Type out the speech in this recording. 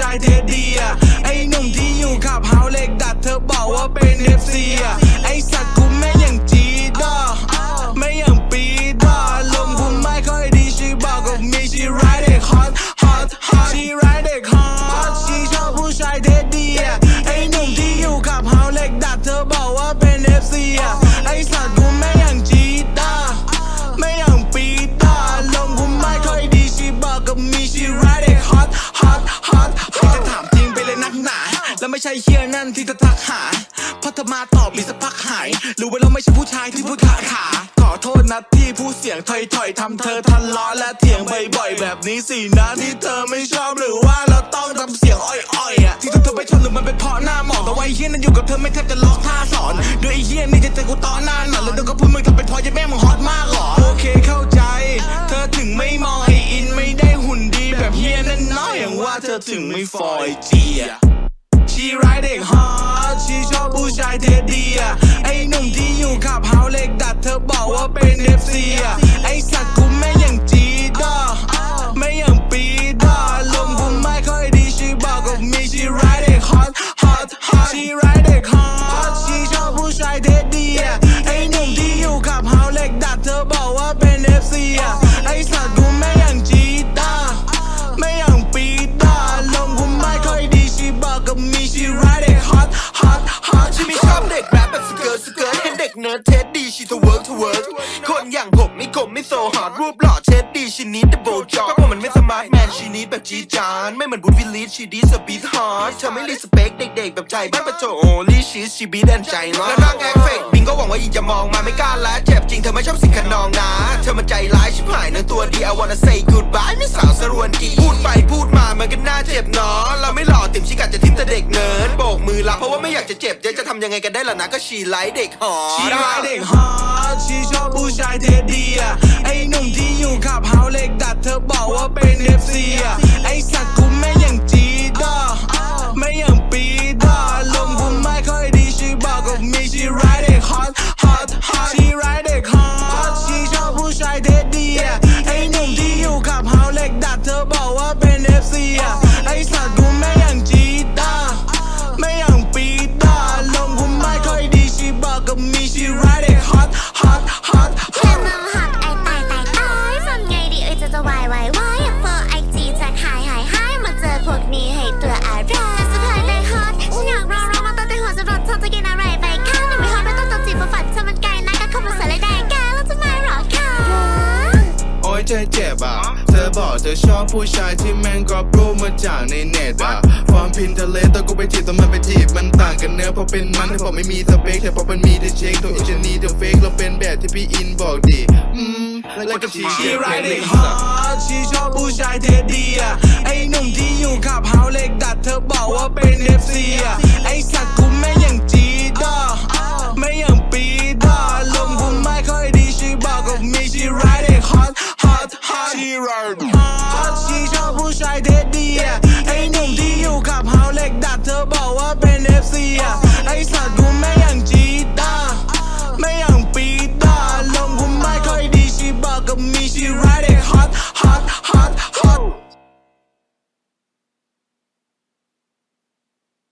ชายเทดดีอะไอ้หนุ่มที่อยู่ขับเฮาเล็กดัดเธอบอกว่าเป็นเอฟซีอะไอ้สัตว์กูแม่อย่างจีดอไม่อย่างปีดอลมกูไม่ค่อยดีชีบอกกับมีชีไรเด็กฮอตฮอตฮอตชีไรเด็กฮอตชีชอบผู้ชายเทดดีอะไอ้หนุ่มที่อยู่ขับเฮาเล็กดัดเธอบอกว่าเป็นเอฟซีอะไอ้สัตว์ ไม่ใช่เฮียนั่นที่จะทักหาเพราะเธอมาตอบอีสักพักหาย หรือว่าเราไม่ใช่ผู้ชายที่พูดขาขาขอโทษนะที่ผู้เสียงถอยถอยๆทำเธอทะเลาะและเถียงบ่อยๆแบบนี้สินะที่เธอไม่ชอบหรือว่าเราต้องทำเสียงอ่อยๆอะที่เธอไปชนหรือมันเป็นเพราะหน้าหมองแต่ว่าไอ้เฮียนั่นอยู่กับเธอไม่แทบจะล็อกท่าสอนด้วยไอ้เฮียนี่จะเจอกูต่อหน้าหนักแล้วเดี๋ยวก็พูดมึงทำเป็นพราะยังแม่มึงฮอตมากหรอโอเคเข้าใจ เธอถึงไม่มองไออินไม่ได้หุ่นดีแบบเฮียนั่นน้อยอย่างว่าเธอถึงไม่ฟอยเจีอ่ ชีไรเด็กฮอตชีชอบผู้ชายเทดดีอะไอ้หนุ่มที่อยู่ขับเฮาเล็กดัดเธอบอกว่าเป็นเอฟซีอะไอ้สัตว์กูแม่อย่างจีดอไม่อย่างปีดอลมกูไม่ค่อยดีชีบอกกับมีชีไรเด็กฮอตฮอตฮอตชีไรเด็กฮอตชีชอบผู้ชายเทดดีอะไอ้หนุ่มที่อยู่ขับเฮาเล็กดัดเธอบอกว่าเป็นเอฟซีอะไอ้สัตว์กู วิร์กทเวิร์กคนอย่างผมไม่กลมไม่โซฮาร์ดรูปหล่อเท็ดดีชีนิดดับเบิลจ็อบเพราะมันไม่สมาร์ทแมนชีนิดแบบจีจาน ไม่เหมือนบุญวิลิสชีดีสบีทฮาร์ดเธอไม่รีสเปคเด็กๆ แบบใจบ้านประโจลีชีสชีบีแดนใจร้อนแล้วนั่งแอคเฟกบิงก็หวังว่าอีจะมองมาไม่กล้าละเจ็บจริงเธอไม่ชอบสิ่งขนองนะ เธอมันใจร้ายชิบหายเนื้อตัวดี I wanna say goodbye ไม่สาวสรวนกีพูดไปพูดมามันก็น่าเจ็บเนาะเราไม่หล่อติ่มชิกัดจะทิมแต่เด็กเนิร์ ดโบกมือลาเพราะว่าไม่อยากจะเจ็บเดี๋ยวจะทำยังไงกันได้ล่ะนะก็ชีไลท์เด็กหอชีไลท์เด็กหอชีชอบผู้ชายเทดดีอะไอ้หนุ่มที่อยู่ขับเฮาเล็กดัดเธอบอกว่าเป็นเอฟซีอะไอ้สัตว์ ใจเจ็บอะ เธอบอกเธอชอบผู้ชายที่แม่งกรอบรูปมาจากในเน็ตอะ ฟอร์มพินทะเลแต่กูไปจีบแต่มันไปจีบมันต่างกันเนื้อเพราะเป็นมันแต่บอกไม่มีสเปคแต่พอมันมีแต่เช็คตัวอินจะนีเดอะเฟกเราเป็นแบบที่พี่อินบอกดิอืมแล้วก็ชีชีไรเด็กฮอตชีชอบผู้ชายเทดดีอะไอ้หนุ่มที่อยู่ขับเฮาเหล็กดัดเธอบอกว่าเป็นเอฟซีอะไอ้สัตว์กู ดีอะไอหนุ่มที่อยู่ขับเฮาเล็กดัดเธอบอกว่าเป็นเอฟซีอะไอสัตว์กูไม่อย่างจีตาไม่อย่างปีตาลมกูไม่ค่อยดีชีบอกกับมีชีไรเด็กฮอตฮอตฮอต